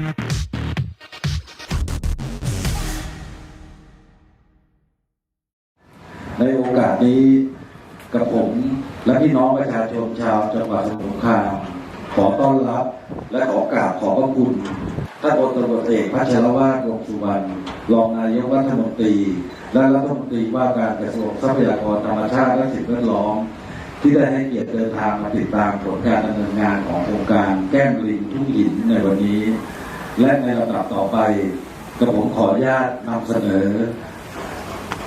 ในโอกาสนี้กับผมและพี่น้องประชาชนชาวจังหวัดสมุทรสงครามขอต้อนรับและขอกราบขอบพระคุณท่านพลตำรวจเอกพัชรวาทวงสุวรรณรองนายกรัฐมนตรี และรัฐมนตรีว่าการกระทรวงทรัพยากรธรรมชาติและสิ่งแวดล้อมที่ได้ให้เกียรติเดินทางมาติดตามผลการดำเนินงานของโครงการแก้มลิงทุ่งหินในวันนี้ และในลำดับต่อไปกระผมขออนุญาตนำเสนอ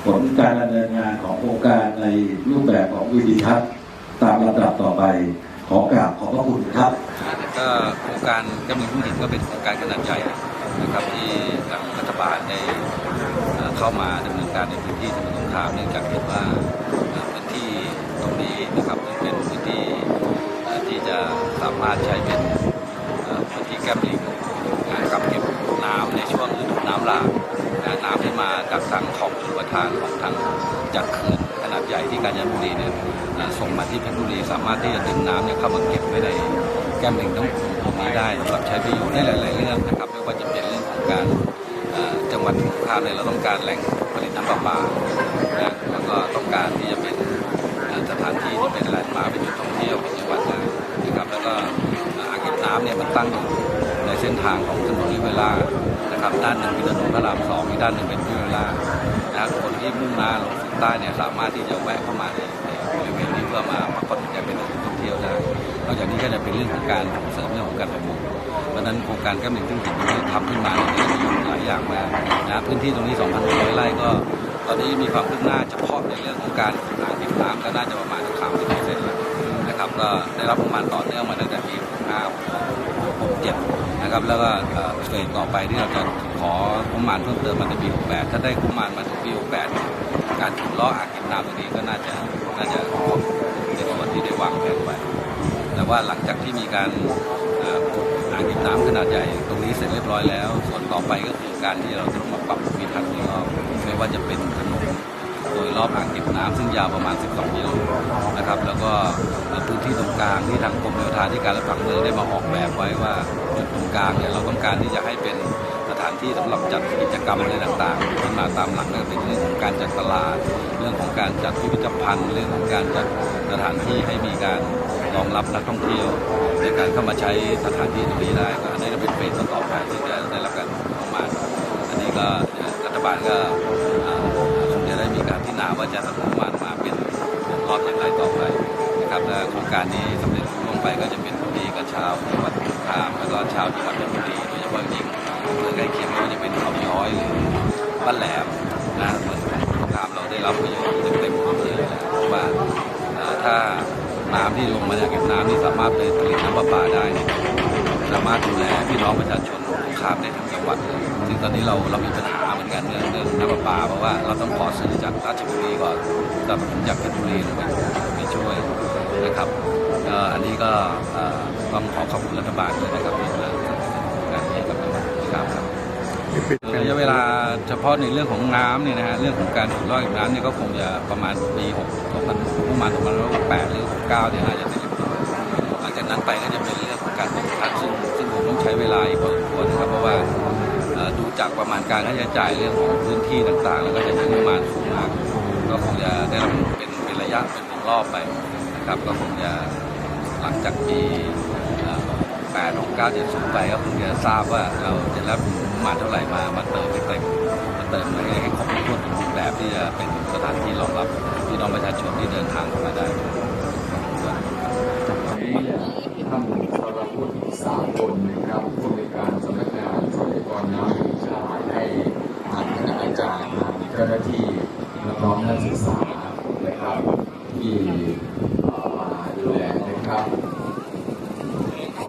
ผลการดำเนินงานของโครงการในรูปแบบของวิดีทัศน์ตามลำดับต่อไป ขอกราบขอบพระคุณครับก็โครงการกำลังทุ่งหินก็เป็นโครงการขนาดใหญ่นะครับที่ทางรัฐบาลได้เข้ามาดำเนินการในพื้นที่สมุทรสงครามเนื่องจากเห็นว่าพื้นที่ตรงนี้นะครับเป็นพื้นที่ที่จะสามารถใช้เป็นเอ่อพื้นที่แก้มลิงนะครับเก็บน้ำในช่วงฤดูน้ำหลากนะน้ำที่มาจากทางของชลประ ทานของทางจากเขื่อนขนาดใหญ่ที่กาญจนบุรีเนี่ยส่งมาที่เพชรบุรีสามารถที่จะดึงน้ำเนี่ยเข้ามาเก็บไว้ในแก้มลิงต้องตรงนี้ได้สำหรับใช้ประโยชน์ได้หลาย ๆ เรื่องนะครับไม่ว่าจะเป็นเรื่องของการจังหวัดสงขลาเนี่ยเราต้องการแหล่งผลิตน้ำประปานะแล้วก็ต้องการที่จะเป็นสถานที่ที่เป็นแหล่งมาเป็นจุดท่องเที่ยวของจังหวัดนะครับแล้วก็อ่ออ่างเก็บน้ำเนี่ยมันตั้งอยู่ในเส้นทางของถนนวิเวลานะครับด้านหนึ่งเป็นถนนพระรามสองอีกด้านหนึ่งเป็นวิเวลา นะครับคนที่มุ่งหน้าลงสู่ใต้เนี่ยสามารถที่จะแวะเข้ามาในบริเวณนี้เพื่อมาพักผ่อนหย่อนใจเป็นแหล่งท่องเที่ยวได้นอกจากนี้ก็จะเป็นเรื่องของการส่งเสริมเรื่องของการประมงเพราะนั้นโครงการแก้มลิงทุ่งหินที่ทำขึ้นมาเนี่ยมีหลายอย่างมากนะพื้นที่ตรงนี้ 2,600 ไร่ก็ ตอนนี้มีความคืบหน้าเฉพาะในเรื่องของการอ่างเก็บน้ำก็น่าจะประมาณ30เซนแล้วนะครับก็ได้รับประมาณต่อเนื่องมาตั้งแต่ปี65 67นะครับแล้วก็เอ่อเฟสต่อไปที่เราจะของบประมาณเพิ่มเติมมาในปี 68 ถ้าได้งบประมาณมาถึงปี 68 การขุดล้ออ่างเก็บน้ำตรงนี้ก็น่าจะน่าจะครบในประวัติที่ได้วางแผนไว้แต่ว่าหลังจากที่มีการอ่ออางเก็บน้ำขนาดใหญ่ตรงนี้เสร็จเรียบร้อยแล้ว ส่วนต่อไปก็คือการที่เราจะต้องมาปรับภูมิทัศน์โดยรอบไม่ว่าจะเป็นถนน โดยรอบอ่างเก็บน้ำซึ่งยาวประมาณ 12 กิโลนะครับ แล้วก็พื้นที่ตรงกลางที่ทางกรมโยธาธิการและผังเมืองได้มาออกแบบไว้ว่าจุดตรงกลางเนี่ยเราต้องการที่จะให้เป็นสถานที่สำหรับจัดกิจกรรมอะไรต่างๆขึ้นมาตามหลังก็เป็นเรื่องของการจัดตลาด เรื่องของการจัดพิพิธภัณฑ์เรื่องของการจัดสถานที่ให้มีการรองรับนักท่องเที่ยว ในการเข้ามาใช้สถานที่ตรงนี้ได้ก็อันนี้ก็เป็นเฟสต่อไปที่จะได้รับการออกมาอันนี้ก็รัฐบาลก็ ว่าจะทำงบปรมามาเป็นรอบอย่างไรต่อไปนะครับและโครงการนี้สำเร็จรุ่งไปก็จะเป็นผลดีกับชาวจังหวัดสงขลาแล้วก็ชาวจังหวัดเพชรบุรีโดยเฉพาะยิ่งอำเภอใกล้เคียงไม่ว่าจะเป็นเขาย้อยหรือบ้านแหลมนะเหมือนสงขลามเราได้รับประโยชน์เต็มๆอำเภอเลยนะเพราะว่าถ้าน้ำที่ลงมาจากเก็บน้ำนี่สามารถไปผลิตน้ำประปาได้ สามารถดูแลพี่น้องประชาชนข้ามได้ทั้งจังหวัดเลย ตอนนี้เราเรามีปัญหาเหมือนกันเรื่องเรื่องน้ำประปาเพราะว่าเราต้องขอซื้อจากราชบุรีก่อนแต่จากเพชรบุรีลงไปไปช่วยนะครับอันนี้ก็ต้องขอขอบคุณรัฐบาลด้วยนะครับที่มาการนี้กับจังหวัดสงขลาครับระยะเวลาเฉพาะในเรื่องของน้ำเนี่ยนะฮะเรื่องของการขุดลอกน้ำเนี่ยก็คงจะประมาณปี6 2000ประมาณ2008หรือ69เนี่ยน่าจจะเสร็จหลังจากนั้นไปก็จะเป็นเรื่องของการปฏิทัศน์ซึ่งซึ่งคงต้องใช้เวลาอีกพอสมควรนะครับเพราะว่า ดูจากประมาณการค่าใช้จ่ายเรื่องของพื้นที่ต่างๆ แล้วก็จะใช้งบประมาณสูงมากก็คงจะได้รับเป็นเป็นระยะเป็นวงรอบไปนะครับก็คงจะหลังจากปีเอ่อ8 6 9 7 0ไปก็คงจะทราบว่าเราจะรับงบประมาณเท่าไหร่มามาเติมให้เต็มมาเติมให้ให้ครบถ้วนสมบูรณ์แบบที่จะเป็นสถานที่รองรับพี่น้องประชาชนที่เดินทางเข้ามาได้ เจ้าหน้าที่น้องนักศึกษานะครับที่